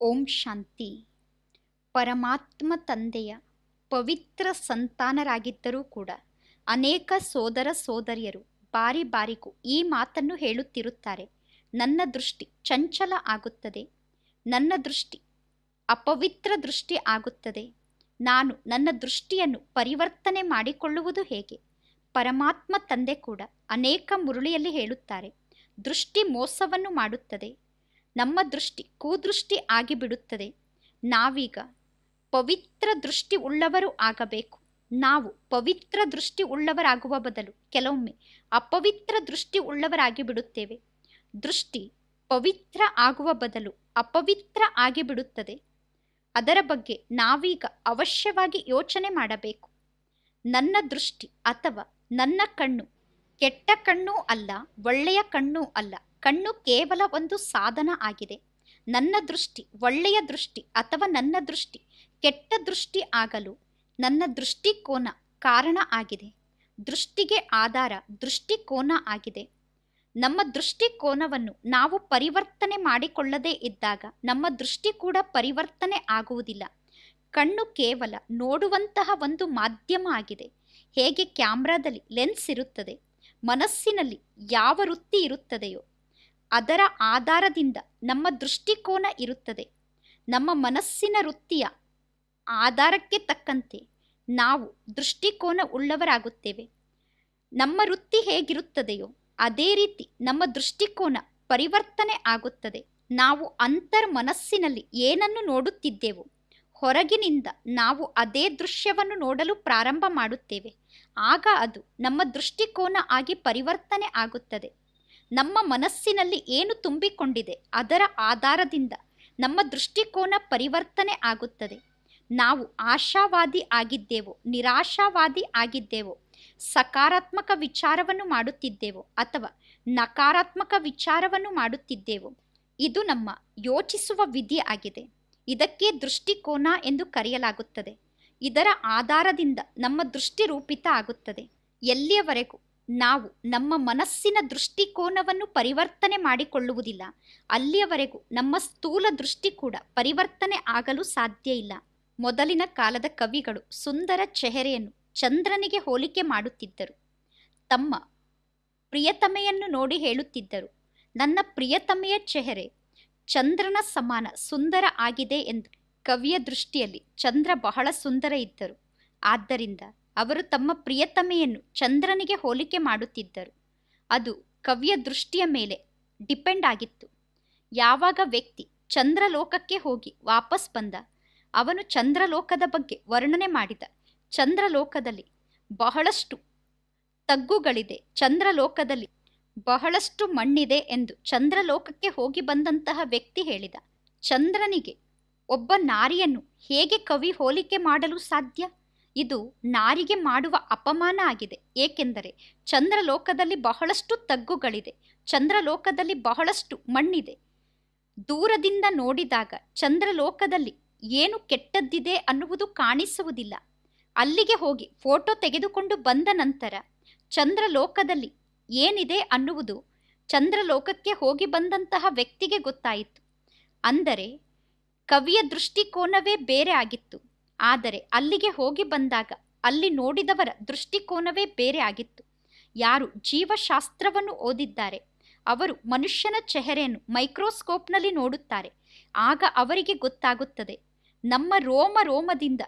ಓಂ ಶಾಂತಿ. ಪರಮಾತ್ಮ ತಂದೆಯ ಪವಿತ್ರ ಸಂತಾನರಾಗಿದ್ದರೂ ಕೂಡ ಅನೇಕ ಸೋದರ ಸೋದರಿಯರು ಬಾರಿ ಬಾರಿಗೂ ಈ ಮಾತನ್ನು ಹೇಳುತ್ತಿರುತ್ತಾರೆ. ನನ್ನ ದೃಷ್ಟಿ ಚಂಚಲ ಆಗುತ್ತದೆ. ನನ್ನ ದೃಷ್ಟಿ ಅಪವಿತ್ರ ದೃಷ್ಟಿ ಆಗುತ್ತದೆ. ನಾನು ನನ್ನ ದೃಷ್ಟಿಯನ್ನು ಪರಿವರ್ತನೆ ಮಾಡಿಕೊಳ್ಳುವುದು ಹೇಗೆ? ಪರಮಾತ್ಮ ತಂದೆ ಕೂಡ ಅನೇಕ ಮುರುಳಿಯಲ್ಲಿ ಹೇಳುತ್ತಾರೆ. ದೃಷ್ಟಿ ಮೋಸವನ್ನು ಮಾಡುತ್ತದೆ. ನಮ್ಮ ದೃಷ್ಟಿ ಕುದೃಷ್ಟಿ ಆಗಿಬಿಡುತ್ತದೆ. ನಾವೀಗ ಪವಿತ್ರ ದೃಷ್ಟಿ ಉಳ್ಳವರು ಆಗಬೇಕು. ನಾವು ಪವಿತ್ರ ದೃಷ್ಟಿ ಉಳ್ಳವರಾಗುವ ಬದಲು ಕೆಲವೊಮ್ಮೆ ಅಪವಿತ್ರ ದೃಷ್ಟಿ ಉಳ್ಳವರಾಗಿ ಬಿಡುತ್ತೇವೆ. ದೃಷ್ಟಿ ಪವಿತ್ರ ಆಗುವ ಬದಲು ಅಪವಿತ್ರ ಆಗಿಬಿಡುತ್ತದೆ. ಅದರ ಬಗ್ಗೆ ನಾವೀಗ ಅವಶ್ಯವಾಗಿ ಯೋಚನೆ ಮಾಡಬೇಕು. ನನ್ನ ದೃಷ್ಟಿ ಅಥವಾ ನನ್ನ ಕಣ್ಣು ಕೆಟ್ಟ ಕಣ್ಣೂ ಅಲ್ಲ, ಒಳ್ಳೆಯ ಕಣ್ಣೂ ಅಲ್ಲ. ಕಣ್ಣು ಕೇವಲ ಒಂದು ಸಾಧನ ಆಗಿದೆ. ನನ್ನ ದೃಷ್ಟಿ ಒಳ್ಳೆಯ ದೃಷ್ಟಿ ಅಥವಾ ನನ್ನ ದೃಷ್ಟಿ ಕೆಟ್ಟ ದೃಷ್ಟಿ ಆಗಲು ನನ್ನ ದೃಷ್ಟಿಕೋನ ಕಾರಣ ಆಗಿದೆ. ದೃಷ್ಟಿಗೆ ಆಧಾರ ದೃಷ್ಟಿಕೋನ ಆಗಿದೆ. ನಮ್ಮ ದೃಷ್ಟಿಕೋನವನ್ನು ನಾವು ಪರಿವರ್ತನೆ ಮಾಡಿಕೊಳ್ಳದೇ ಇದ್ದಾಗ ನಮ್ಮ ದೃಷ್ಟಿ ಕೂಡ ಪರಿವರ್ತನೆ ಆಗುವುದಿಲ್ಲ. ಕಣ್ಣು ಕೇವಲ ನೋಡುವಂತಹ ಒಂದು ಮಾಧ್ಯಮ ಆಗಿದೆ. ಹೇಗೆ ಕ್ಯಾಮ್ರಾದಲ್ಲಿ ಲೆನ್ಸ್ ಇರುತ್ತದೆ? ಮನಸ್ಸಿನಲ್ಲಿ ಯಾವ ವೃತ್ತಿ ಇರುತ್ತದೆಯೋ ಅದರ ಆಧಾರದಿಂದ ನಮ್ಮ ದೃಷ್ಟಿಕೋನ ಇರುತ್ತದೆ. ನಮ್ಮ ಮನಸ್ಸಿನ ವೃತ್ತಿಯ ಆಧಾರಕ್ಕೆ ತಕ್ಕಂತೆ ನಾವು ದೃಷ್ಟಿಕೋನ ಉಳ್ಳವರಾಗುತ್ತೇವೆ. ನಮ್ಮ ವೃತ್ತಿ ಹೇಗಿರುತ್ತದೆಯೋ ಅದೇ ರೀತಿ ನಮ್ಮ ದೃಷ್ಟಿಕೋನ ಪರಿವರ್ತನೆ ಆಗುತ್ತದೆ. ನಾವು ಅಂತರ್ ಮನಸ್ಸಿನಲ್ಲಿ ಏನನ್ನು ನೋಡುತ್ತಿದ್ದೆವೋ ಹೊರಗಿನಿಂದ ನಾವು ಅದೇ ದೃಶ್ಯವನ್ನು ನೋಡಲು ಪ್ರಾರಂಭ ಮಾಡುತ್ತೇವೆ. ಆಗ ಅದು ನಮ್ಮ ದೃಷ್ಟಿಕೋನ ಆಗಿ ಪರಿವರ್ತನೆ ಆಗುತ್ತದೆ. ನಮ್ಮ ಮನಸ್ಸಿನಲ್ಲಿ ಏನು ತುಂಬಿಕೊಂಡಿದೆ ಅದರ ಆಧಾರದಿಂದ ನಮ್ಮ ದೃಷ್ಟಿಕೋನ ಪರಿವರ್ತನೆ ಆಗುತ್ತದೆ. ನಾವು ಆಶಾವಾದಿ ಆಗಿದ್ದೇವೋ, ನಿರಾಶಾವಾದಿ ಆಗಿದ್ದೇವೋ, ಸಕಾರಾತ್ಮಕ ವಿಚಾರವನ್ನು ಮಾಡುತ್ತಿದ್ದೇವೋ ಅಥವಾ ನಕಾರಾತ್ಮಕ ವಿಚಾರವನ್ನು ಮಾಡುತ್ತಿದ್ದೇವೋ, ಇದು ನಮ್ಮ ಯೋಚಿಸುವ ವಿಧಿ ಆಗಿದೆ. ಇದಕ್ಕೆ ದೃಷ್ಟಿಕೋನ ಎಂದು ಕರೆಯಲಾಗುತ್ತದೆ. ಇದರ ಆಧಾರದಿಂದ ನಮ್ಮ ದೃಷ್ಟಿ ರೂಪಿತ ಆಗುತ್ತದೆ. ಎಲ್ಲಿಯವರೆಗೂ ನಾವು ನಮ್ಮ ಮನಸ್ಸಿನ ದೃಷ್ಟಿಕೋನವನ್ನು ಪರಿವರ್ತನೆ ಮಾಡಿಕೊಳ್ಳುವುದಿಲ್ಲ. ಅಲ್ಲಿಯವರೆಗೂ ನಮ್ಮ ಸ್ಥೂಲ ದೃಷ್ಟಿ ಕೂಡ ಪರಿವರ್ತನೆ ಆಗಲು ಸಾಧ್ಯ ಇಲ್ಲ. ಮೊದಲಿನ ಕಾಲದ ಕವಿಗಳು ಸುಂದರ ಚೆಹರೆಯನ್ನು ಚಂದ್ರನಿಗೆ ಹೋಲಿಕೆ ಮಾಡುತ್ತಿದ್ದರು. ತಮ್ಮ ಪ್ರಿಯತಮೆಯನ್ನು ನೋಡಿ ಹೇಳುತ್ತಿದ್ದರು, ನನ್ನ ಪ್ರಿಯತಮೆಯ ಚೆಹರೆ ಚಂದ್ರನ ಸಮಾನ ಸುಂದರ ಆಗಿದೆ ಎಂದು ಕವಿಯ ದೃಷ್ಟಿಯಲ್ಲಿ ಚಂದ್ರ ಬಹಳ ಸುಂದರ ಇದ್ದರು. ಆದ್ದರಿಂದ ಅವರು ತಮ್ಮ ಪ್ರಿಯತಮೆಯನ್ನು ಚಂದ್ರನಿಗೆ ಹೋಲಿಕೆ ಮಾಡುತ್ತಿದ್ದರು. ಅದು ಕವಿಯ ದೃಷ್ಟಿಯ ಮೇಲೆ ಡಿಪೆಂಡ್ ಆಗಿತ್ತು. ಯಾವಾಗ ವ್ಯಕ್ತಿ ಚಂದ್ರಲೋಕಕ್ಕೆ ಹೋಗಿ ವಾಪಸ್ ಬಂದ, ಅವನು ಚಂದ್ರಲೋಕದ ಬಗ್ಗೆ ವರ್ಣನೆ ಮಾಡಿದ. ಚಂದ್ರಲೋಕದಲ್ಲಿ ಬಹಳಷ್ಟು ತಗ್ಗುಗಳಿದೆ. ಚಂದ್ರಲೋಕದಲ್ಲಿ ಬಹಳಷ್ಟು ಮಣ್ಣಿದೆ ಎಂದು ಚಂದ್ರಲೋಕಕ್ಕೆ ಹೋಗಿ ಬಂದಂತಹ ವ್ಯಕ್ತಿ ಹೇಳಿದ, ಚಂದ್ರನಿಗೆ ಒಬ್ಬ ನಾರಿಯನ್ನು ಹೇಗೆ ಕವಿ ಹೋಲಿಕೆ ಮಾಡಲು ಸಾಧ್ಯ? ಇದು ನಾರಿಗೆ ಮಾಡುವ ಅಪಮಾನ ಆಗಿದೆ. ಏಕೆಂದರೆ ಚಂದ್ರಲೋಕದಲ್ಲಿ ಬಹಳಷ್ಟು ತಗ್ಗುಗಳಿದೆ. ಚಂದ್ರಲೋಕದಲ್ಲಿ ಬಹಳಷ್ಟು ಮಣ್ಣಿದೆ. ದೂರದಿಂದ ನೋಡಿದಾಗ ಚಂದ್ರಲೋಕದಲ್ಲಿ ಏನು ಕೆಟ್ಟದ್ದಿದೆ ಅನ್ನುವುದು ಕಾಣಿಸುವುದಿಲ್ಲ. ಅಲ್ಲಿಗೆ ಹೋಗಿ ಫೋಟೋ ತೆಗೆದುಕೊಂಡು ಬಂದ ನಂತರ ಚಂದ್ರಲೋಕದಲ್ಲಿ ಏನಿದೆ ಅನ್ನುವುದು ಚಂದ್ರಲೋಕಕ್ಕೆ ಹೋಗಿ ಬಂದಂತಹ ವ್ಯಕ್ತಿಗೆ ಗೊತ್ತಾಯಿತು. ಅಂದರೆ ಕವಿಯ ದೃಷ್ಟಿಕೋನವೇ ಬೇರೆ ಆಗಿತ್ತು. ಆದರೆ ಅಲ್ಲಿಗೆ ಹೋಗಿ ಬಂದಾಗ ಅಲ್ಲಿ ನೋಡಿದವರ ದೃಷ್ಟಿಕೋನವೇ ಬೇರೆ ಆಗಿತ್ತು. ಯಾರು ಜೀವಶಾಸ್ತ್ರವನ್ನು ಓದಿದ್ದಾರೆ, ಅವರು ಮನುಷ್ಯನ ಚೆಹರೆಯನ್ನು ಮೈಕ್ರೋಸ್ಕೋಪ್ನಲ್ಲಿ ನೋಡುತ್ತಾರೆ, ಆಗ ಅವರಿಗೆ ಗೊತ್ತಾಗುತ್ತದೆ, ನಮ್ಮ ರೋಮ ರೋಮದಿಂದ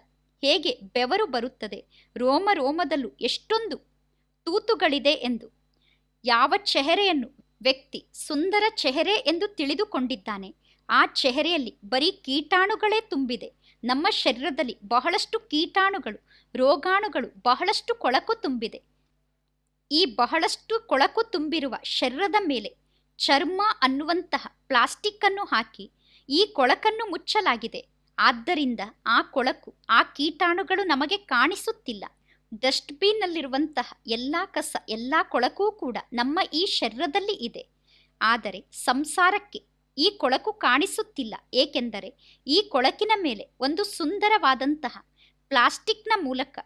ಹೇಗೆ ಬೆವರು ಬರುತ್ತದೆ, ರೋಮ ರೋಮದಲ್ಲೂ ಎಷ್ಟೊಂದು ತೂತುಗಳಿದೆ ಎಂದು, ಯಾವ ಚೆಹರೆಯನ್ನು ವ್ಯಕ್ತಿ ಸುಂದರ ಚೆಹರೆ ಎಂದು ತಿಳಿದುಕೊಂಡಿದ್ದಾನೆ, ಆ ಚೆಹರೆಯಲ್ಲಿ ಬರೀ ಕೀಟಾಣುಗಳೇ ತುಂಬಿದೆ ನಮ್ಮ ಶರೀರದಲ್ಲಿ ಬಹಳಷ್ಟು ಕೀಟಾಣುಗಳು, ರೋಗಾಣುಗಳು ಬಹಳಷ್ಟು ಕೊಳಕು ತುಂಬಿದೆ. ಈ ಬಹಳಷ್ಟು ಕೊಳಕು ತುಂಬಿರುವ ಶರೀರದ ಮೇಲೆ ಚರ್ಮ ಅನ್ನುವಂತಹ ಪ್ಲಾಸ್ಟಿಕ್ ಅನ್ನು ಹಾಕಿ ಈ ಕೊಳಕನ್ನು ಮುಚ್ಚಲಾಗಿದೆ. ಆದ್ದರಿಂದ ಆ ಕೊಳಕು, ಆ ಕೀಟಾಣುಗಳು ನಮಗೆ ಕಾಣಿಸುತ್ತಿಲ್ಲ. ಡಸ್ಟ್ಬಿನ್ನಲ್ಲಿರುವಂತಹ ಎಲ್ಲ ಕಸ, ಎಲ್ಲ ಕೊಳಕೂ ಕೂಡ ನಮ್ಮ ಈ ಶರೀರದಲ್ಲಿ ಇದೆ. ಆದರೆ ಸಂಸಾರಕ್ಕೆ ಈ ಕೊಳಕು ಕಾಣಿಸುತ್ತಿಲ್ಲ. ಏಕೆಂದರೆ ಈ ಕೊಳಕಿನ ಮೇಲೆ ಒಂದು ಸುಂದರವಾದಂತಹ ಪ್ಲಾಸ್ಟಿಕ್ನ ಮೂಲಕ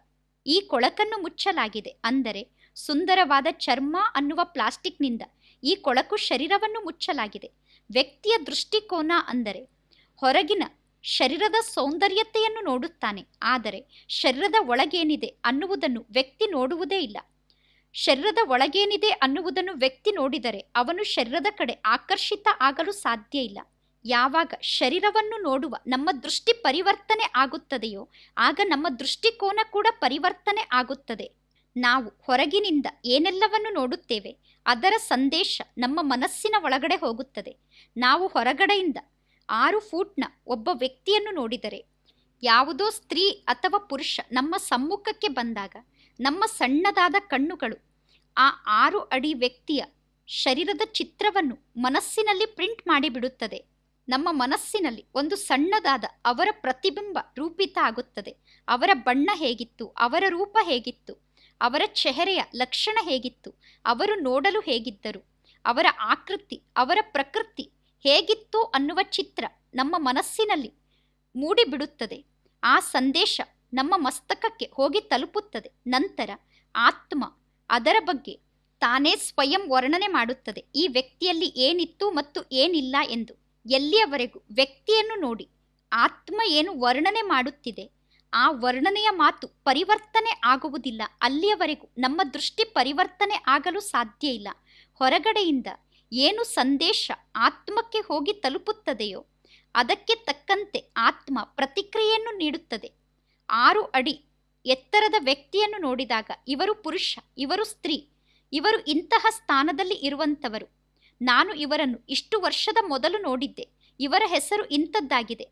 ಈ ಕೊಳಕನ್ನು ಮುಚ್ಚಲಾಗಿದೆ. ಅಂದರೆ ಸುಂದರವಾದ ಚರ್ಮ ಅನ್ನುವ ಪ್ಲಾಸ್ಟಿಕ್ನಿಂದ ಈ ಕೊಳಕು ಶರೀರವನ್ನು ಮುಚ್ಚಲಾಗಿದೆ. ವ್ಯಕ್ತಿಯ ದೃಷ್ಟಿಕೋನ ಅಂದರೆ ಹೊರಗಿನ ಶರೀರದ ಸೌಂದರ್ಯತೆಯನ್ನು ನೋಡುತ್ತಾನೆ. ಆದರೆ ಶರೀರದ ಒಳಗೇನಿದೆ ಅನ್ನುವುದನ್ನು ವ್ಯಕ್ತಿ ನೋಡುವುದೇ ಇಲ್ಲ. ಶರೀರದ ಒಳಗೇನಿದೆ ಅನ್ನುವುದನ್ನು ವ್ಯಕ್ತಿ ನೋಡಿದರೆ ಅವನು ಶರೀರದ ಕಡೆ ಆಕರ್ಷಿತ ಆಗಲು ಸಾಧ್ಯ ಇಲ್ಲ. ಯಾವಾಗ ಶರೀರವನ್ನು ನೋಡುವ ನಮ್ಮ ದೃಷ್ಟಿ ಪರಿವರ್ತನೆ ಆಗುತ್ತದೆಯೋ, ಆಗ ನಮ್ಮ ದೃಷ್ಟಿಕೋನ ಕೂಡ ಪರಿವರ್ತನೆ ಆಗುತ್ತದೆ. ನಾವು ಹೊರಗಿನಿಂದ ಏನೆಲ್ಲವನ್ನು ನೋಡುತ್ತೇವೆ, ಅದರ ಸಂದೇಶ ನಮ್ಮ ಮನಸ್ಸಿನ ಒಳಗಡೆ ಹೋಗುತ್ತದೆ. ನಾವು ಹೊರಗಡೆಯಿಂದ ಆರು ಫೂಟ್ನ ಒಬ್ಬ ವ್ಯಕ್ತಿಯನ್ನು ನೋಡಿದರೆ, ಯಾವುದೋ ಸ್ತ್ರೀ ಅಥವಾ ಪುರುಷ ನಮ್ಮ ಸಮ್ಮುಖಕ್ಕೆ ಬಂದಾಗ, ನಮ್ಮ ಸಣ್ಣದಾದ ಕಣ್ಣುಗಳು ಆ ಆರು ಅಡಿ ವ್ಯಕ್ತಿಯ ಶರೀರದ ಚಿತ್ರವನ್ನು ಮನಸ್ಸಿನಲ್ಲಿ ಪ್ರಿಂಟ್ ಮಾಡಿಬಿಡುತ್ತದೆ ನಮ್ಮ ಮನಸ್ಸಿನಲ್ಲಿ ಒಂದು ಸಣ್ಣದಾದ ಅವರ ಪ್ರತಿಬಿಂಬ ರೂಪಿತ ಆಗುತ್ತದೆ. ಅವರ ಬಣ್ಣ ಹೇಗಿತ್ತು, ಅವರ ರೂಪ ಹೇಗಿತ್ತು, ಅವರ ಚೆಹರೆಯ ಲಕ್ಷಣ ಹೇಗಿತ್ತು, ಅವರು ನೋಡಲು ಹೇಗಿದ್ದರು, ಅವರ ಆಕೃತಿ, ಅವರ ಪ್ರಕೃತಿ ಹೇಗಿತ್ತು ಅನ್ನುವ ಚಿತ್ರ ನಮ್ಮ ಮನಸ್ಸಿನಲ್ಲಿ ಮೂಡಿಬಿಡುತ್ತದೆ. ಆ ಸಂದೇಶ ನಮ್ಮ ಮಸ್ತಕಕ್ಕೆ ಹೋಗಿ ತಲುಪುತ್ತದೆ. ನಂತರ ಆತ್ಮ ಅದರ ಬಗ್ಗೆ ತಾನೇ ಸ್ವಯಂ ವರ್ಣನೆ ಮಾಡುತ್ತದೆ. ಈ ವ್ಯಕ್ತಿಯಲ್ಲಿ ಏನಿತ್ತು ಮತ್ತು ಏನಿಲ್ಲ ಎಂದು ಎಲ್ಲಿಯವರೆಗೂ ವ್ಯಕ್ತಿಯನ್ನು ನೋಡಿ ಆತ್ಮ ಏನು ವರ್ಣನೆ ಮಾಡುತ್ತಿದೆ, ಆ ವರ್ಣನೆಯ ಮಾತು ಪರಿವರ್ತನೆ ಆಗುವುದಿಲ್ಲ. ಅಲ್ಲಿಯವರೆಗೂ ನಮ್ಮ ದೃಷ್ಟಿ ಪರಿವರ್ತನೆ ಆಗಲು ಸಾಧ್ಯ ಇಲ್ಲ. ಹೊರಗಡೆಯಿಂದ ಏನು ಸಂದೇಶ ಆತ್ಮಕ್ಕೆ ಹೋಗಿ ತಲುಪುತ್ತದೆಯೋ, ಅದಕ್ಕೆ ತಕ್ಕಂತೆ ಆತ್ಮ ಪ್ರತಿಕ್ರಿಯೆಯನ್ನು ನೀಡುತ್ತದೆ. ಆರು ಅಡಿ ಎತ್ತರದ ವ್ಯಕ್ತಿಯನ್ನು ನೋಡಿದಾಗ ಇವರು ಪುರುಷ, ಇವರು ಸ್ತ್ರೀ, ಇವರು ಇಂತಹ ಸ್ಥಾನದಲ್ಲಿ ಇರುವಂಥವರು. ನಾನು ಇವರನ್ನು ಇಷ್ಟು ವರ್ಷದ ಮೊದಲು ನೋಡಿದ್ದೆ. ಇವರ ಹೆಸರು ಇಂಥದ್ದಾಗಿದೆ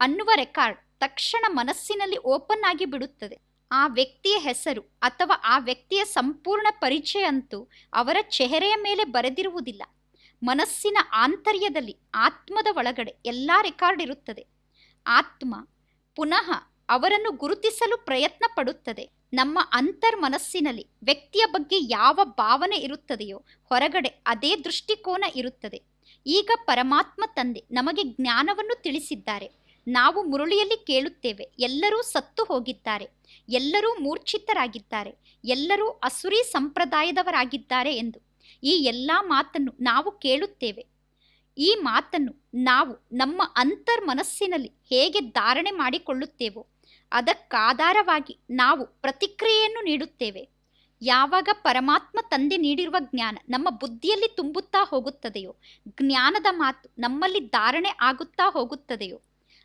ಅನ್ನುವ ರೆಕಾರ್ಡ್ ತಕ್ಷಣ ಮನಸ್ಸಿನಲ್ಲಿ ಓಪನ್ ಆಗಿ ಬಿಡುತ್ತದೆ. ಆ ವ್ಯಕ್ತಿಯ ಹೆಸರು ಅಥವಾ ಆ ವ್ಯಕ್ತಿಯ ಸಂಪೂರ್ಣ ಪರಿಚಯ ಅಂತೂ ಅವರ ಚೆಹರೆಯ ಮೇಲೆ ಬರೆದಿರುವುದಿಲ್ಲ. ಮನಸ್ಸಿನ ಆಂತರ್ಯದಲ್ಲಿ ಆತ್ಮದ ಒಳಗಡೆ ಎಲ್ಲ ರೆಕಾರ್ಡ್ ಇರುತ್ತದೆ. ಆತ್ಮ ಪುನಃ ಅವರನ್ನು ಗುರುತಿಸಲು ಪ್ರಯತ್ನ ಪಡುತ್ತದೆ ನಮ್ಮ ಅಂತರ್ ಮನಸ್ಸಿನಲ್ಲಿ ವ್ಯಕ್ತಿಯ ಬಗ್ಗೆ ಯಾವ ಭಾವನೆ ಇರುತ್ತದೆಯೋ ಹೊರಗಡೆ ಅದೇ ದೃಷ್ಟಿಕೋನ ಇರುತ್ತದೆ. ಈಗ ಪರಮಾತ್ಮ ತಂದೆ ನಮಗೆ ಜ್ಞಾನವನ್ನು ತಿಳಿಸಿದ್ದಾರೆ. ನಾವು ಮುರುಳಿಯಲ್ಲಿ ಕೇಳುತ್ತೇವೆ, ಎಲ್ಲರೂ ಸತ್ತು ಹೋಗಿದ್ದಾರೆ, ಎಲ್ಲರೂ ಮೂರ್ಛಿತರಾಗಿದ್ದಾರೆ, ಎಲ್ಲರೂ ಅಸುರಿ ಸಂಪ್ರದಾಯದವರಾಗಿದ್ದಾರೆ ಎಂದು. ಈ ಎಲ್ಲ ಮಾತನ್ನು ನಾವು ಕೇಳುತ್ತೇವೆ. ಈ ಮಾತನ್ನು ನಾವು ನಮ್ಮ ಅಂತರ್ ಮನಸ್ಸಿನಲ್ಲಿ ಹೇಗೆ ಧಾರಣೆ ಮಾಡಿಕೊಳ್ಳುತ್ತೇವೋ ಅದಕ್ಕಾಧಾರವಾಗಿ ನಾವು ಪ್ರತಿಕ್ರಿಯೆಯನ್ನು ನೀಡುತ್ತೇವೆ. ಯಾವಾಗ ಪರಮಾತ್ಮ ತಂದೆ ನೀಡಿರುವ ಜ್ಞಾನ ನಮ್ಮ ಬುದ್ಧಿಯಲ್ಲಿ ತುಂಬುತ್ತಾ ಹೋಗುತ್ತದೆಯೋ, ಜ್ಞಾನದ ಮಾತು ನಮ್ಮಲ್ಲಿ ಧಾರಣೆ ಆಗುತ್ತಾ ಹೋಗುತ್ತದೆಯೋ,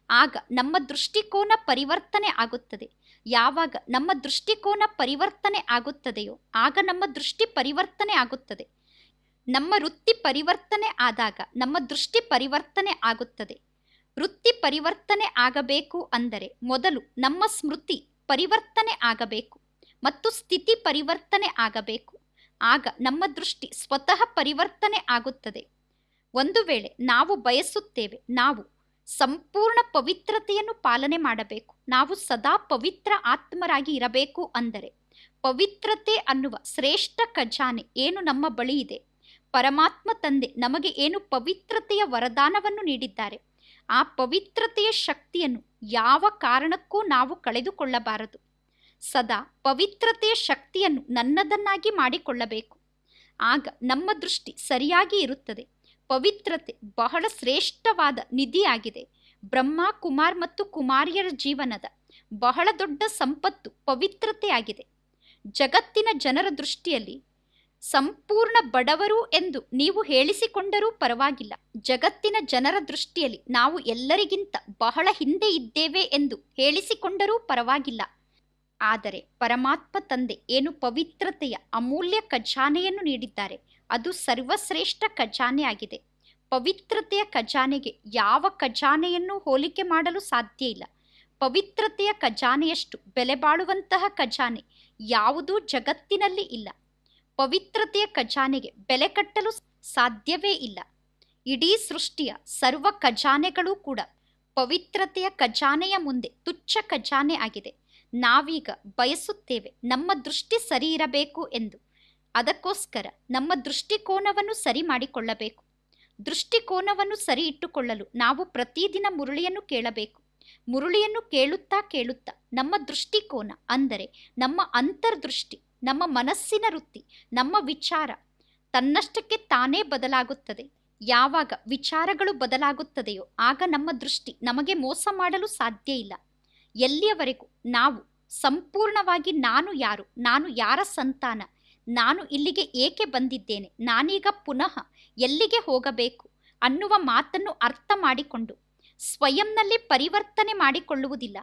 ಆಗ ನಮ್ಮ ದೃಷ್ಟಿಕೋನ ಪರಿವರ್ತನೆ ಆಗುತ್ತದೆ. ಯಾವಾಗ ನಮ್ಮ ದೃಷ್ಟಿಕೋನ ಪರಿವರ್ತನೆ ಆಗುತ್ತದೆಯೋ, ಆಗ ನಮ್ಮ ದೃಷ್ಟಿ ಪರಿವರ್ತನೆ ಆಗುತ್ತದೆ. ನಮ್ಮ ವೃತ್ತಿ ಪರಿವರ್ತನೆ ಆದಾಗ ನಮ್ಮ ದೃಷ್ಟಿ ಪರಿವರ್ತನೆ ಆಗುತ್ತದೆ. ವೃತ್ತಿ ಪರಿವರ್ತನೆ ಆಗಬೇಕು ಅಂದರೆ ಮೊದಲು ನಮ್ಮ ಸ್ಮೃತಿ ಪರಿವರ್ತನೆ ಆಗಬೇಕು ಮತ್ತು ಸ್ಥಿತಿ ಪರಿವರ್ತನೆ ಆಗಬೇಕು. ಆಗ ನಮ್ಮ ದೃಷ್ಟಿ ಸ್ವತಃ ಪರಿವರ್ತನೆ ಆಗುತ್ತದೆ. ಒಂದು ವೇಳೆ ನಾವು ಬಯಸುತ್ತೇವೆ ನಾವು ಸಂಪೂರ್ಣ ಪವಿತ್ರತೆಯನ್ನು ಪಾಲನೆ ಮಾಡಬೇಕು. ನಾವು ಸದಾ ಪವಿತ್ರ ಆತ್ಮರಾಗಿ ಇರಬೇಕು ಅಂದರೆ ಪವಿತ್ರತೆ ಅನ್ನುವ ಶ್ರೇಷ್ಠ ಖಜಾನೆ ಏನು ನಮ್ಮ ಬಳಿ ಇದೆ. ಪರಮಾತ್ಮ ತಂದೆ ನಮಗೆ ಏನು ಪವಿತ್ರತೆಯ ವರದಾನವನ್ನು ನೀಡಿದ್ದಾರೆ. ಆ ಪವಿತ್ರತೆಯ ಶಕ್ತಿಯನ್ನು ಯಾವ ಕಾರಣಕ್ಕೂ ನಾವು ಕಳೆದುಕೊಳ್ಳಬಾರದು. ಸದಾ ಪವಿತ್ರತೆಯ ಶಕ್ತಿಯನ್ನು ನನ್ನದನ್ನಾಗಿ ಮಾಡಿಕೊಳ್ಳಬೇಕು. ಆಗ ನಮ್ಮ ದೃಷ್ಟಿ ಸರಿಯಾಗಿ ಇರುತ್ತದೆ. ಪವಿತ್ರತೆ ಬಹಳ ಶ್ರೇಷ್ಠವಾದ ನಿಧಿಯಾಗಿದೆ. ಬ್ರಹ್ಮ, ಕುಮಾರ್ ಮತ್ತು ಕುಮಾರಿಯರ ಜೀವನದ ಬಹಳ ದೊಡ್ಡ ಸಂಪತ್ತು ಪವಿತ್ರತೆಯಾಗಿದೆ. ಜಗತ್ತಿನ ಜನರ ದೃಷ್ಟಿಯಲ್ಲಿ ಸಂಪೂರ್ಣ ಬಡವರು ಎಂದು ನೀವು ಹೇಳಿಸಿಕೊಂಡರೂ ಪರವಾಗಿಲ್ಲ. ಜಗತ್ತಿನ ಜನರ ದೃಷ್ಟಿಯಲ್ಲಿ ನಾವು ಎಲ್ಲರಿಗಿಂತ ಬಹಳ ಹಿಂದೆ ಇದ್ದೇವೆ ಎಂದು ಹೇಳಿಸಿಕೊಂಡರೂ ಪರವಾಗಿಲ್ಲ. ಆದರೆ ಪರಮಾತ್ಮ ತಂದೆ ಏನು ಪವಿತ್ರತೆಯ ಅಮೂಲ್ಯ ಖಜಾನೆಯನ್ನು ನೀಡಿದ್ದಾರೆ. ಅದು ಸರ್ವಶ್ರೇಷ್ಠ ಖಜಾನೆ ಆಗಿದೆ. ಪವಿತ್ರತೆಯ ಖಜಾನೆಗೆ ಯಾವ ಖಜಾನೆಯನ್ನು ಹೋಲಿಕೆ ಮಾಡಲು ಸಾಧ್ಯ ಇಲ್ಲ. ಪವಿತ್ರತೆಯ ಖಜಾನೆಯಷ್ಟು ಬೆಲೆ ಬಾಳುವಂತಹ ಖಜಾನೆ ಯಾವುದೂ ಜಗತ್ತಿನಲ್ಲಿ ಇಲ್ಲ. ಪವಿತ್ರತೆಯ ಖಜಾನೆಗೆ ಬೆಲೆ ಕಟ್ಟಲು ಸಾಧ್ಯವೇ ಇಲ್ಲ. ಇಡೀ ಸೃಷ್ಟಿಯ ಸರ್ವ ಖಜಾನೆಗಳೂ ಕೂಡ ಪವಿತ್ರತೆಯ ಖಜಾನೆಯ ಮುಂದೆ ತುಚ್ಛ ಖಜಾನೆ ಆಗಿದೆ. ನಾವೀಗ ಬಯಸುತ್ತೇವೆ ನಮ್ಮ ದೃಷ್ಟಿ ಸರಿ ಇರಬೇಕು ಎಂದು. ಅದಕ್ಕೋಸ್ಕರ ನಮ್ಮ ದೃಷ್ಟಿಕೋನವನ್ನು ಸರಿ ಮಾಡಿಕೊಳ್ಳಬೇಕು. ದೃಷ್ಟಿಕೋನವನ್ನು ಸರಿ ಇಟ್ಟುಕೊಳ್ಳಲು ನಾವು ಪ್ರತಿದಿನ ಮುರುಳಿಯನ್ನು ಕೇಳಬೇಕು. ಮುರುಳಿಯನ್ನು ಕೇಳುತ್ತಾ ಕೇಳುತ್ತಾ ನಮ್ಮ ದೃಷ್ಟಿಕೋನ ಅಂದರೆ ನಮ್ಮ ಅಂತರ್ದೃಷ್ಟಿ ನಮ್ಮ ಮನಸ್ಸಿನ ವೃತ್ತಿ, ನಮ್ಮ ವಿಚಾರ ತನ್ನಷ್ಟಕ್ಕೆ ತಾನೇ ಬದಲಾಗುತ್ತದೆ. ಯಾವಾಗ ವಿಚಾರಗಳು ಬದಲಾಗುತ್ತದೆಯೋ ಆಗ ನಮ್ಮ ದೃಷ್ಟಿ ನಮಗೆ ಮೋಸ ಮಾಡಲು ಸಾಧ್ಯ ಇಲ್ಲ. ಎಲ್ಲಿಯವರೆಗೂ ನಾವು ಸಂಪೂರ್ಣವಾಗಿ ನಾನು ಯಾರು, ನಾನು ಯಾರ ಸಂತಾನ, ನಾನು ಇಲ್ಲಿಗೆ ಏಕೆ ಬಂದಿದ್ದೇನೆ, ನಾನೀಗ ಪುನಃ ಎಲ್ಲಿಗೆ ಹೋಗಬೇಕು ಅನ್ನುವ ಮಾತನ್ನು ಅರ್ಥ ಮಾಡಿಕೊಂಡು, ಸ್ವಯಂನಲ್ಲಿ ಪರಿವರ್ತನೆ ಮಾಡಿಕೊಳ್ಳುವುದಿಲ್ಲ.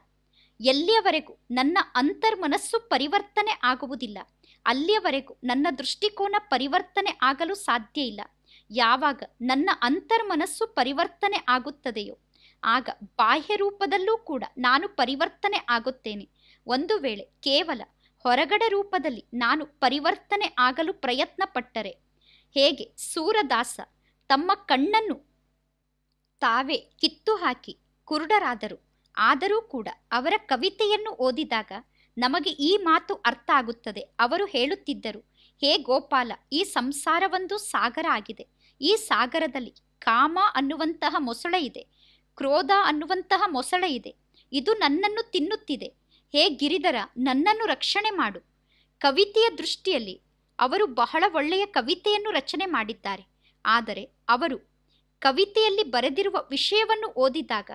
ಎಲ್ಲಿಯವರೆಗೂ ನನ್ನ ಅಂತರ್ಮನಸ್ಸು ಪರಿವರ್ತನೆ ಆಗುವುದಿಲ್ಲ, ಅಲ್ಲಿಯವರೆಗೂ ನನ್ನ ದೃಷ್ಟಿಕೋನ ಪರಿವರ್ತನೆ ಆಗಲು ಸಾಧ್ಯ ಇಲ್ಲ. ಯಾವಾಗ ನನ್ನ ಅಂತರ್ಮನಸ್ಸು ಪರಿವರ್ತನೆ ಆಗುತ್ತದೆಯೋ, ಆಗ ಬಾಹ್ಯ ರೂಪದಲ್ಲೂ ಕೂಡ ನಾನು ಪರಿವರ್ತನೆ ಆಗುತ್ತೇನೆ. ಒಂದು ವೇಳೆ ಕೇವಲ ಹೊರಗಡೆ ರೂಪದಲ್ಲಿ ನಾನು ಪರಿವರ್ತನೆ ಆಗಲು ಪ್ರಯತ್ನ ಪಟ್ಟರೆ ಹೇಗೆ ಸೂರದಾಸ ತಮ್ಮ ಕಣ್ಣನ್ನು ತಾವೇ ಕಿತ್ತು ಹಾಕಿ ಕುರುಡರಾದರು. ಆದರೂ ಕೂಡ ಅವರ ಕವಿತೆಯನ್ನು ಓದಿದಾಗ ನಮಗೆ ಈ ಮಾತು ಅರ್ಥ ಆಗುತ್ತದೆ. ಅವರು ಹೇಳುತ್ತಿದ್ದರು, ಹೇ ಗೋಪಾಲ, ಈ ಸಂಸಾರವೊಂದು ಸಾಗರ ಆಗಿದೆ. ಈ ಸಾಗರದಲ್ಲಿ ಕಾಮ ಅನ್ನುವಂತಹ ಮೊಸಳೆ ಇದೆ, ಕ್ರೋಧ ಅನ್ನುವಂತಹ ಮೊಸಳೆ ಇದೆ. ಇದು ನನ್ನನ್ನು ತಿನ್ನುತ್ತಿದೆ. ಹೇ ಗಿರಿಧರ, ನನ್ನನ್ನು ರಕ್ಷಣೆ ಮಾಡು ಕವಿತೆಯ ದೃಷ್ಟಿಯಲ್ಲಿ ಅವರು ಬಹಳ ಒಳ್ಳೆಯ ಕವಿತೆಯನ್ನು ರಚನೆ ಮಾಡಿದ್ದಾರೆ. ಆದರೆ ಅವರು ಕವಿತೆಯಲ್ಲಿ ಬರೆದಿರುವ ವಿಷಯವನ್ನು ಓದಿದಾಗ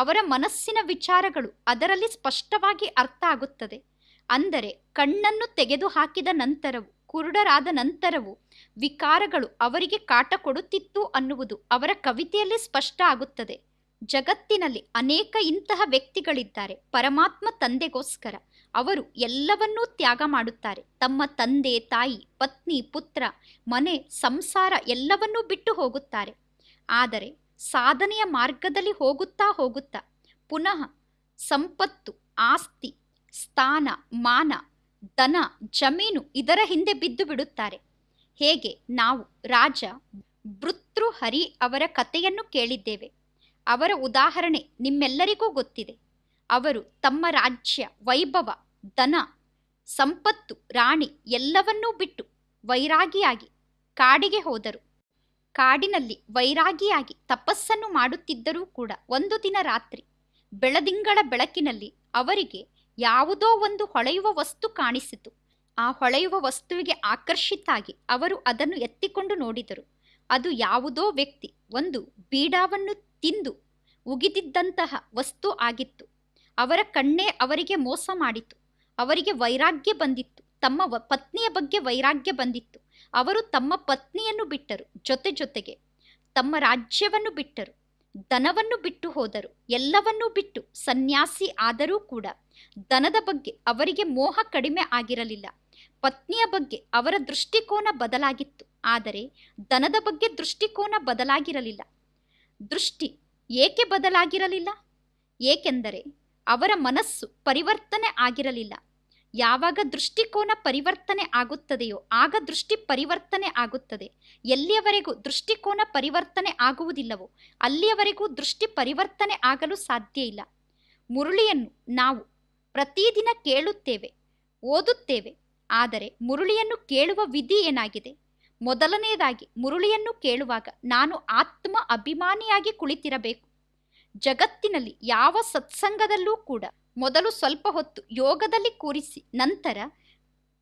ಅವರ ಮನಸ್ಸಿನ ವಿಚಾರಗಳು ಅದರಲ್ಲಿ ಸ್ಪಷ್ಟವಾಗಿ ಅರ್ಥ ಆಗುತ್ತದೆ. ಅಂದರೆ ಕಣ್ಣನ್ನು ತೆಗೆದು ಹಾಕಿದ ನಂತರವೂ, ಕುರುಡರಾದ ನಂತರವೂ ವಿಕಾರಗಳು ಅವರಿಗೆ ಕಾಟ ಕೊಡುತ್ತಿತ್ತು ಅನ್ನುವುದು ಅವರ ಕವಿತೆಯಲ್ಲಿ ಸ್ಪಷ್ಟ ಆಗುತ್ತದೆ. ಜಗತ್ತಿನಲ್ಲಿ ಅನೇಕ ಇಂತಹ ವ್ಯಕ್ತಿಗಳಿದ್ದಾರೆ. ಪರಮಾತ್ಮ ತಂದೆಗೋಸ್ಕರ ಅವರು ಎಲ್ಲವನ್ನೂ ತ್ಯಾಗ ಮಾಡುತ್ತಾರೆ. ತಮ್ಮ ತಂದೆ, ತಾಯಿ, ಪತ್ನಿ, ಪುತ್ರ, ಮನೆ, ಸಂಸಾರ ಎಲ್ಲವನ್ನೂ ಬಿಟ್ಟು ಹೋಗುತ್ತಾರೆ. ಆದರೆ ಸಾಧನೆಯ ಮಾರ್ಗದಲ್ಲಿ ಹೋಗುತ್ತಾ ಹೋಗುತ್ತಾ ಪುನಃ ಸಂಪತ್ತು, ಆಸ್ತಿ, ಸ್ಥಾನ, ಮಾನ ದನ ಜಮೀನು ಇದರ ಹಿಂದೆ ಬಿದ್ದು ಬಿಡುತ್ತಾರೆ. ಹೇಗೆ ನಾವು ರಾಜ ಭೃತೃಹರಿ ಅವರ ಕಥೆಯನ್ನು ಕೇಳಿದ್ದೇವೆ. ಅವರ ಉದಾಹರಣೆ ನಿಮ್ಮೆಲ್ಲರಿಗೂ ಗೊತ್ತಿದೆ. ಅವರು ತಮ್ಮ ರಾಜ್ಯ, ವೈಭವ ದನ ಸಂಪತ್ತು, ರಾಣಿ ಎಲ್ಲವನ್ನೂ ಬಿಟ್ಟು ವೈರಾಗಿಯಾಗಿ ಕಾಡಿಗೆ ಹೋದರು. ಕಾಡಿನಲ್ಲಿ ವೈರಾಗಿಯಾಗಿ ತಪಸ್ಸನ್ನು ಮಾಡುತ್ತಿದ್ದರೂ ಕೂಡ ಒಂದು ದಿನ ರಾತ್ರಿ, ಬೆಳದಿಂಗಳ ಬೆಳಕಿನಲ್ಲಿ ಅವರಿಗೆ ಯಾವುದೋ ಒಂದು ಹೊಳೆಯುವ ವಸ್ತು ಕಾಣಿಸಿತು. ಆ ಹೊಳೆಯುವ ವಸ್ತುವಿಗೆ ಆಕರ್ಷಿತಾಗಿ ಅವರು ಅದನ್ನು ಎತ್ತಿಕೊಂಡು ನೋಡಿದರು. ಅದು ಯಾವುದೋ ವ್ಯಕ್ತಿ ಒಂದು ಬೀಡಾವನ್ನು ತಿಂದು ಉಗಿದಿದ್ದಂತಹ ವಸ್ತು ಆಗಿತ್ತು. ಅವರ ಕಣ್ಣೇ ಅವರಿಗೆ ಮೋಸ ಮಾಡಿತು. ಅವರಿಗೆ ವೈರಾಗ್ಯ ಬಂದಿತ್ತು. ತಮ್ಮ ಪತ್ನಿಯ ಬಗ್ಗೆ ವೈರಾಗ್ಯ ಬಂದಿತ್ತು. ಅವರು ತಮ್ಮ ಪತ್ನಿಯನ್ನು ಬಿಟ್ಟರು. ಜೊತೆ ಜೊತೆಗೆ ತಮ್ಮ ರಾಜ್ಯವನ್ನು ಬಿಟ್ಟರು. ದನವನ್ನು ಬಿಟ್ಟು ಹೋದರು. ಎಲ್ಲವನ್ನೂ ಬಿಟ್ಟು ಸನ್ಯಾಸಿ ಆದರೂ ಕೂಡ ದನದ ಬಗ್ಗೆ ಅವರಿಗೆ ಮೋಹ ಕಡಿಮೆ ಆಗಿರಲಿಲ್ಲ. ಪತ್ನಿಯ ಬಗ್ಗೆ ಅವರ ದೃಷ್ಟಿಕೋನ ಬದಲಾಗಿತ್ತು. ಆದರೆ ದನದ ಬಗ್ಗೆ ದೃಷ್ಟಿಕೋನ ಬದಲಾಗಿರಲಿಲ್ಲ. ದೃಷ್ಟಿ ಏಕೆ ಬದಲಾಗಿರಲಿಲ್ಲ? ಏಕೆಂದರೆ ಅವರ ಮನಸ್ಸು ಪರಿವರ್ತನೆ ಆಗಿರಲಿಲ್ಲ. ಯಾವಾಗ ದೃಷ್ಟಿಕೋನ ಪರಿವರ್ತನೆ ಆಗುತ್ತದೆಯೋ, ಆಗ ದೃಷ್ಟಿ ಪರಿವರ್ತನೆ ಆಗುತ್ತದೆ. ಎಲ್ಲಿಯವರೆಗೂ ದೃಷ್ಟಿಕೋನ ಪರಿವರ್ತನೆ ಆಗುವುದಿಲ್ಲವೋ, ಅಲ್ಲಿಯವರೆಗೂ ದೃಷ್ಟಿ ಪರಿವರ್ತನೆ ಆಗಲು ಸಾಧ್ಯ ಇಲ್ಲ. ಮುರುಳಿಯನ್ನು ನಾವು ಪ್ರತಿದಿನ ಕೇಳುತ್ತೇವೆ, ಓದುತ್ತೇವೆ, ಆದರೆ ಮುರುಳಿಯನ್ನು ಕೇಳುವ ವಿಧಿ ಏನಾಗಿದೆ? ಮೊದಲನೆಯದಾಗಿ, ಮುರುಳಿಯನ್ನು ಕೇಳುವಾಗ ನಾನು ಆತ್ಮ ಅಭಿಮಾನಿಯಾಗಿ ಕುಳಿತಿರಬೇಕು. ಜಗತ್ತಿನಲ್ಲಿ ಯಾವ ಸತ್ಸಂಗದಲ್ಲೂ ಕೂಡ ಮೊದಲು ಸ್ವಲ್ಪ ಹೊತ್ತು ಯೋಗದಲ್ಲಿ ಕೂರಿಸಿ ನಂತರ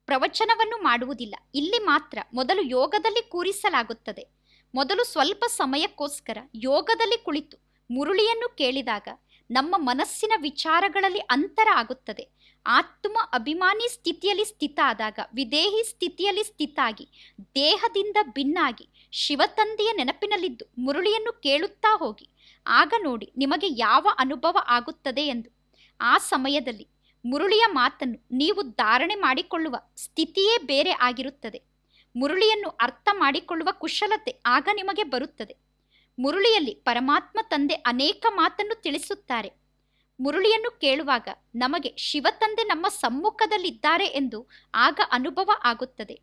ಪ್ರವಚನವನ್ನು ಮಾಡುವುದಿಲ್ಲ. ಇಲ್ಲಿ ಮಾತ್ರ ಮೊದಲು ಯೋಗದಲ್ಲಿ ಕೂರಿಸಲಾಗುತ್ತದೆ. ಮೊದಲು ಸ್ವಲ್ಪ ಸಮಯಕ್ಕೋಸ್ಕರ ಯೋಗದಲ್ಲಿ ಕುಳಿತು ಮುರುಳಿಯನ್ನು ಕೇಳಿದಾಗ ನಮ್ಮ ಮನಸ್ಸಿನ ವಿಚಾರಗಳಲ್ಲಿ ಅಂತರ ಆಗುತ್ತದೆ. ಆತ್ಮ ಅಭಿಮಾನಿ ಸ್ಥಿತಿಯಲ್ಲಿ ಸ್ಥಿತ ಆದಾಗ, ವಿದೇಹಿ ಸ್ಥಿತಿಯಲ್ಲಿ ಸ್ಥಿತಾಗಿ, ದೇಹದಿಂದ ಭಿನ್ನಾಗಿ, ಶಿವತಂದೆಯ ನೆನಪಿನಲ್ಲಿದ್ದು ಮುರುಳಿಯನ್ನು ಕೇಳುತ್ತಾ ಹೋಗಿ. ಆಗ ನೋಡಿ ನಿಮಗೆ ಯಾವ ಅನುಭವ ಆಗುತ್ತದೆ ಎಂದು. ಆ ಸಮಯದಲ್ಲಿ ಮುರುಳಿಯ ಮಾತನ್ನು ನೀವು ಧಾರಣೆ ಮಾಡಿಕೊಳ್ಳುವ ಸ್ಥಿತಿಯೇ ಬೇರೆ ಆಗಿರುತ್ತದೆ. ಮುರುಳಿಯನ್ನು ಅರ್ಥ ಮಾಡಿಕೊಳ್ಳುವ ಕುಶಲತೆ ಆಗ ನಿಮಗೆ ಬರುತ್ತದೆ. ಮುರುಳಿಯಲ್ಲಿ ಪರಮಾತ್ಮ ತಂದೆ ಅನೇಕ ಮಾತನ್ನು ತಿಳಿಸುತ್ತಾರೆ. ಮುರುಳಿಯನ್ನು ಕೇಳುವಾಗ ನಮಗೆ ಶಿವತಂದೆ ನಮ್ಮ ಸಮ್ಮುಖದಲ್ಲಿದ್ದಾರೆ ಎಂದು ಆಗ ಅನುಭವ ಆಗುತ್ತದೆ.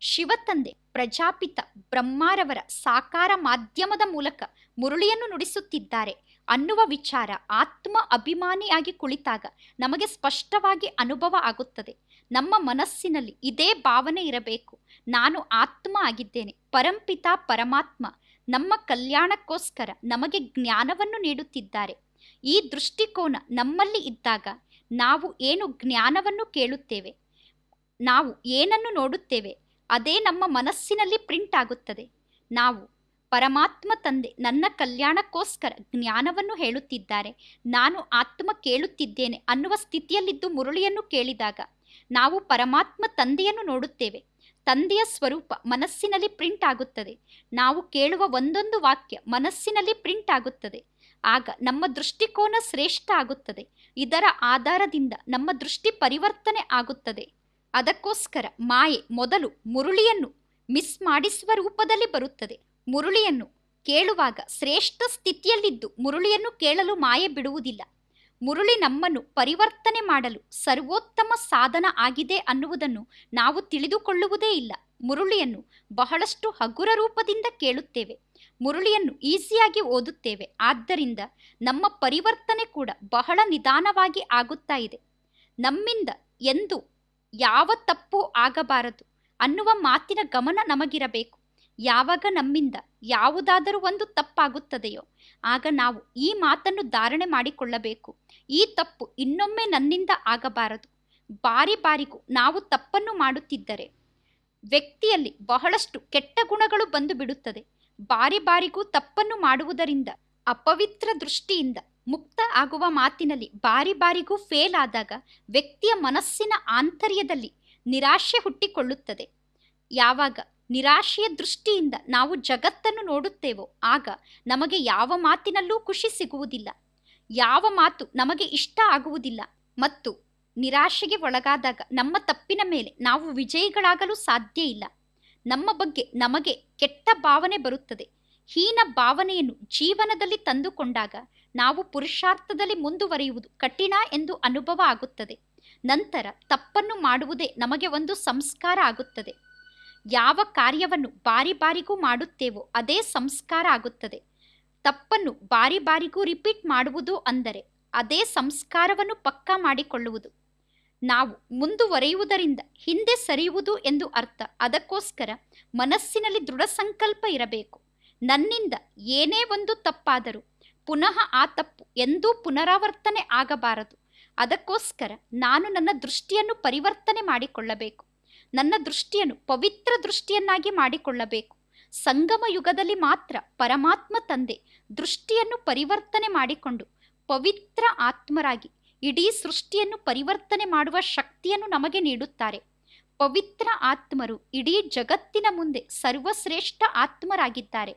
ಶಿವತಂದೆ ಪ್ರಜಾಪಿತ ಬ್ರಹ್ಮಾರವರ ಸಾಕಾರ ಮಾಧ್ಯಮದ ಮೂಲಕ ಮುರುಳಿಯನ್ನು ನುಡಿಸುತ್ತಿದ್ದಾರೆ. ಅನ್ನುವ ವಿಚಾರ ಆತ್ಮ ಅಭಿಮಾನಿಯಾಗಿ ಕುಳಿತಾಗ ನಮಗೆ ಸ್ಪಷ್ಟವಾಗಿ ಅನುಭವ ಆಗುತ್ತದೆ. ನಮ್ಮ ಮನಸ್ಸಿನಲ್ಲಿ ಇದೇ ಭಾವನೆ ಇರಬೇಕು. ನಾನು ಆತ್ಮ ಆಗಿದ್ದೇನೆ. ಪರಂಪಿತ ಪರಮಾತ್ಮ ನಮ್ಮ ಕಲ್ಯಾಣಕ್ಕೋಸ್ಕರ ನಮಗೆ ಜ್ಞಾನವನ್ನು ನೀಡುತ್ತಿದ್ದಾರೆ. ಈ ದೃಷ್ಟಿಕೋನ ನಮ್ಮಲ್ಲಿ ಇದ್ದಾಗ ನಾವು ಏನು ಜ್ಞಾನವನ್ನು ಕೇಳುತ್ತೇವೆ, ನಾವು ಏನನ್ನು ನೋಡುತ್ತೇವೆ, ಅದೇ ನಮ್ಮ ಮನಸ್ಸಿನಲ್ಲಿ ಪ್ರಿಂಟ್ ಆಗುತ್ತದೆ. ನಾವು ಪರಮಾತ್ಮ ತಂದೆ ನನ್ನ ಕಲ್ಯಾಣಕ್ಕೋಸ್ಕರ ಜ್ಞಾನವನ್ನು ಹೇಳುತ್ತಿದ್ದಾರೆ. ನಾನು ಆತ್ಮ ಕೇಳುತ್ತಿದ್ದೇನೆ ಅನ್ನುವ ಸ್ಥಿತಿಯಲ್ಲಿದ್ದು ಮುರುಳಿಯನ್ನು ಕೇಳಿದಾಗ ನಾವು ಪರಮಾತ್ಮ ತಂದೆಯನ್ನು ನೋಡುತ್ತೇವೆ. ತಂದೆಯ ಸ್ವರೂಪ ಮನಸ್ಸಿನಲ್ಲಿ ಪ್ರಿಂಟ್ ಆಗುತ್ತದೆ. ನಾವು ಕೇಳುವ ಒಂದೊಂದು ವಾಕ್ಯ ಮನಸ್ಸಿನಲ್ಲಿ ಪ್ರಿಂಟ್ ಆಗುತ್ತದೆ. ಆಗ ನಮ್ಮ ದೃಷ್ಟಿಕೋನ ಶ್ರೇಷ್ಠ ಆಗುತ್ತದೆ. ಇದರ ಆಧಾರದಿಂದ ನಮ್ಮ ದೃಷ್ಟಿ ಪರಿವರ್ತನೆ ಆಗುತ್ತದೆ. ಅದಕ್ಕೋಸ್ಕರ ಮಾಯೆ ಮೊದಲು ಮುರುಳಿಯನ್ನು ಮಿಸ್ ಮಾಡಿಸುವ ರೂಪದಲ್ಲಿ ಬರುತ್ತದೆ. ಮುರುಳಿಯನ್ನು ಕೇಳುವಾಗ ಶ್ರೇಷ್ಠ ಸ್ಥಿತಿಯಲ್ಲಿದ್ದು ಮುರುಳಿಯನ್ನು ಕೇಳಲು ಮಾಯೆ ಬಿಡುವುದಿಲ್ಲ. ಮುರುಳಿ ನಮ್ಮನ್ನು ಪರಿವರ್ತನೆ ಮಾಡಲು ಸರ್ವೋತ್ತಮ ಸಾಧನ ಆಗಿದೆ ಅನ್ನುವುದನ್ನು ನಾವು ತಿಳಿದುಕೊಳ್ಳುವುದೇ ಇಲ್ಲ. ಮುರುಳಿಯನ್ನು ಬಹಳಷ್ಟು ಹಗುರ ರೂಪದಿಂದ ಕೇಳುತ್ತೇವೆ. ಮುರುಳಿಯನ್ನು ಈಸಿಯಾಗಿ ಓದುತ್ತೇವೆ. ಆದ್ದರಿಂದ ನಮ್ಮ ಪರಿವರ್ತನೆ ಕೂಡ ಬಹಳ ನಿಧಾನವಾಗಿ ಆಗುತ್ತಾ ಇದೆ. ನಮ್ಮಿಂದ ಎಂದು ಯಾವ ತಪ್ಪು ಆಗಬಾರದು ಅನ್ನುವ ಮಾತಿನ ಗಮನ ನಮಗಿರಬೇಕು. ಯಾವಾಗ ನಮ್ಮಿಂದ ಯಾವುದಾದರೂ ಒಂದು ತಪ್ಪಾಗುತ್ತದೆಯೋ, ಆಗ ನಾವು ಈ ಮಾತನ್ನು ಧಾರಣೆ ಮಾಡಿಕೊಳ್ಳಬೇಕು. ಈ ತಪ್ಪು ಇನ್ನೊಮ್ಮೆ ನನ್ನಿಂದ ಆಗಬಾರದು. ಬಾರಿ ಬಾರಿಗೂ ನಾವು ತಪ್ಪನ್ನು ಮಾಡುತ್ತಿದ್ದರೆ, ವ್ಯಕ್ತಿಯಲ್ಲಿ ಬಹಳಷ್ಟು ಕೆಟ್ಟ ಗುಣಗಳು ಬಂದು ಬಿಡುತ್ತದೆ. ಬಾರಿ ಬಾರಿಗೂ ತಪ್ಪನ್ನು ಮಾಡುವುದರಿಂದ ಅಪವಿತ್ರ ದೃಷ್ಟಿಯಿಂದ ಮುಕ್ತ ಆಗುವ ಮಾತಿನಲ್ಲಿ ಬಾರಿ ಬಾರಿಗೂ ಫೇಲ್ ಆದಾಗ ವ್ಯಕ್ತಿಯ ಮನಸ್ಸಿನ ಆಂತರ್ಯದಲ್ಲಿ ನಿರಾಶೆ ಹುಟ್ಟಿಕೊಳ್ಳುತ್ತದೆ. ಯಾವಾಗ ನಿರಾಶೆಯ ದೃಷ್ಟಿಯಿಂದ ನಾವು ಜಗತ್ತನ್ನು ನೋಡುತ್ತೇವೋ, ಆಗ ನಮಗೆ ಯಾವ ಮಾತಿನಲ್ಲೂ ಖುಷಿ ಸಿಗುವುದಿಲ್ಲ. ಯಾವ ಮಾತು ನಮಗೆ ಇಷ್ಟ ಆಗುವುದಿಲ್ಲ. ಮತ್ತು ನಿರಾಶೆಗೆ ಒಳಗಾದಾಗ ನಮ್ಮ ತಪ್ಪಿನ ಮೇಲೆ ನಾವು ವಿಜಯಿಗಳಾಗಲು ಸಾಧ್ಯ ಇಲ್ಲ. ನಮ್ಮ ಬಗ್ಗೆ ನಮಗೆ ಕೆಟ್ಟ ಭಾವನೆ ಬರುತ್ತದೆ. ಹೀನ ಭಾವನೆಯನ್ನು ಜೀವನದಲ್ಲಿ ತಂದುಕೊಂಡಾಗ ನಾವು ಪುರುಷಾರ್ಥದಲ್ಲಿ ಮುಂದುವರಿಯುವುದು ಕಠಿಣ ಎಂದು ಅನುಭವ ಆಗುತ್ತದೆ. ನಂತರ ತಪ್ಪನ್ನು ಮಾಡುವುದೇ ನಮಗೆ ಒಂದು ಸಂಸ್ಕಾರ ಆಗುತ್ತದೆ. ಯಾವ ಕಾರ್ಯವನ್ನು ಬಾರಿ ಬಾರಿಗೂ ಮಾಡುತ್ತೇವೋ ಅದೇ ಸಂಸ್ಕಾರ ಆಗುತ್ತದೆ. ತಪ್ಪನ್ನು ಬಾರಿ ಬಾರಿಗೂ ರಿಪೀಟ್ ಮಾಡುವುದು ಅಂದರೆ ಅದೇ ಸಂಸ್ಕಾರವನ್ನು ಪಕ್ಕಾ ಮಾಡಿಕೊಳ್ಳುವುದು. ನಾವು ಮುಂದುವರೆಯುವುದರಿಂದ ಹಿಂದೆ ಸರಿಯುವುದು ಎಂದು ಅರ್ಥ. ಅದಕ್ಕೋಸ್ಕರ ಮನಸ್ಸಿನಲ್ಲಿ ದೃಢ ಸಂಕಲ್ಪ ಇರಬೇಕು. ನನ್ನಿಂದ ಏನೇ ಒಂದು ತಪ್ಪಾದರೂ ಪುನಃ ಆ ತಪ್ಪು ಎಂದೂ ಪುನರಾವರ್ತನೆ ಆಗಬಾರದು. ಅದಕ್ಕೋಸ್ಕರ ನಾನು ನನ್ನ ದೃಷ್ಟಿಯನ್ನು ಪರಿವರ್ತನೆ ಮಾಡಿಕೊಳ್ಳಬೇಕು. ನನ್ನ ದೃಷ್ಟಿಯನ್ನು ಪವಿತ್ರ ದೃಷ್ಟಿಯನ್ನಾಗಿ ಮಾಡಿಕೊಳ್ಳಬೇಕು. ಸಂಗಮ ಯುಗದಲ್ಲಿ ಮಾತ್ರ ಪರಮಾತ್ಮ ತಂದೆ ದೃಷ್ಟಿಯನ್ನು ಪರಿವರ್ತನೆ ಮಾಡಿಕೊಂಡು ಪವಿತ್ರ ಆತ್ಮರಾಗಿ ಇಡೀ ಸೃಷ್ಟಿಯನ್ನು ಪರಿವರ್ತನೆ ಮಾಡುವ ಶಕ್ತಿಯನ್ನು ನಮಗೆ ನೀಡುತ್ತಾರೆ. ಪವಿತ್ರ ಆತ್ಮರು ಇಡೀ ಜಗತ್ತಿನ ಮುಂದೆ ಸರ್ವಶ್ರೇಷ್ಠ ಆತ್ಮರಾಗಿದ್ದಾರೆ.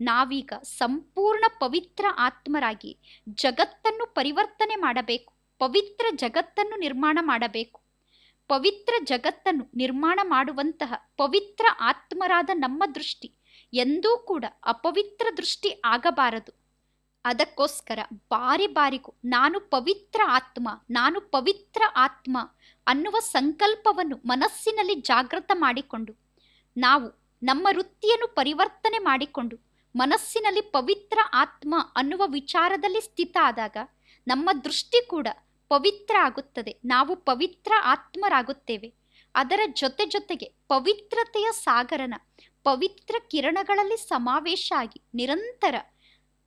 ನಾವೀಗ ಸಂಪೂರ್ಣ ಪವಿತ್ರ ಆತ್ಮರಾಗಿ ಜಗತ್ತನ್ನು ಪರಿವರ್ತನೆ ಮಾಡಬೇಕು. ಪವಿತ್ರ ಜಗತ್ತನ್ನು ನಿರ್ಮಾಣ ಮಾಡಬೇಕು. ಪವಿತ್ರ ಜಗತ್ತನ್ನು ನಿರ್ಮಾಣ ಮಾಡುವಂತಹ ಪವಿತ್ರ ಆತ್ಮರಾದ ನಮ್ಮ ದೃಷ್ಟಿ. ಎಂದೂ ಕೂಡ ಅಪವಿತ್ರ ದೃಷ್ಟಿ ಆಗಬಾರದು. ಅದಕ್ಕೋಸ್ಕರ ಬಾರಿ ಬಾರಿಗೂ ನಾನು ಪವಿತ್ರ ಆತ್ಮ, ನಾನು ಪವಿತ್ರ ಆತ್ಮ ಅನ್ನುವ ಸಂಕಲ್ಪವನ್ನು ಮನಸ್ಸಿನಲ್ಲಿ ಜಾಗೃತ ಮಾಡಿಕೊಂಡು, ನಾವು ನಮ್ಮ ವೃತ್ತಿಯನ್ನು ಪರಿವರ್ತನೆ ಮಾಡಿಕೊಂಡು, ಮನಸ್ಸಿನಲ್ಲಿ ಪವಿತ್ರ ಆತ್ಮ ಅನ್ನುವ ವಿಚಾರದಲ್ಲಿ ಸ್ಥಿತ ಆದಾಗ ನಮ್ಮ ದೃಷ್ಟಿ ಕೂಡ ಪವಿತ್ರ ಆಗುತ್ತದೆ ನಾವು ಪವಿತ್ರ ಆತ್ಮರಾಗುತ್ತೇವೆ. ಅದರ ಜೊತೆ ಜೊತೆಗೆ ಪವಿತ್ರತೆಯ ಸಾಗರನ, ಪವಿತ್ರ ಕಿರಣಗಳಲ್ಲಿ ಸಮಾವೇಶ ಆಗಿ ನಿರಂತರ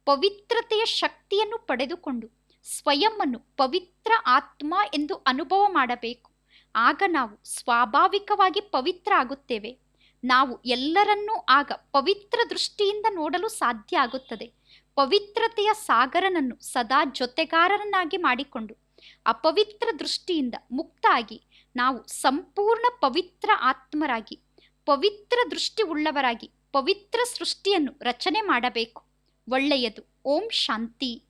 ಪವಿತ್ರತೆಯ ಶಕ್ತಿಯನ್ನು ಪಡೆದುಕೊಂಡು ಸ್ವಯಂನ್ನು ಪವಿತ್ರ ಆತ್ಮ ಎಂದು ಅನುಭವ ಮಾಡಬೇಕು. ಆಗ ನಾವು ಸ್ವಾಭಾವಿಕವಾಗಿ ಪವಿತ್ರ ಆಗುತ್ತೇವೆ. ನಾವು ಎಲ್ಲರನ್ನೂ ಆಗ ಪವಿತ್ರ ದೃಷ್ಟಿಯಿಂದ ನೋಡಲು ಸಾಧ್ಯ ಆಗುತ್ತದೆ. ಪವಿತ್ರತೆಯ ಸಾಗರನನ್ನು ಸದಾ ಜೊತೆಗಾರರನ್ನಾಗಿ ಮಾಡಿಕೊಂಡು ಅಪವಿತ್ರ ದೃಷ್ಟಿಯಿಂದ ಮುಕ್ತಾಗಿ ನಾವು ಸಂಪೂರ್ಣ ಪವಿತ್ರ ಆತ್ಮರಾಗಿ, ಪವಿತ್ರ ದೃಷ್ಟಿ ಉಳ್ಳವರಾಗಿ, ಪವಿತ್ರ ಸೃಷ್ಟಿಯನ್ನು ರಚನೆ ಮಾಡಬೇಕು. ಒಳ್ಳೆಯದು. ಓಂ ಶಾಂತಿ.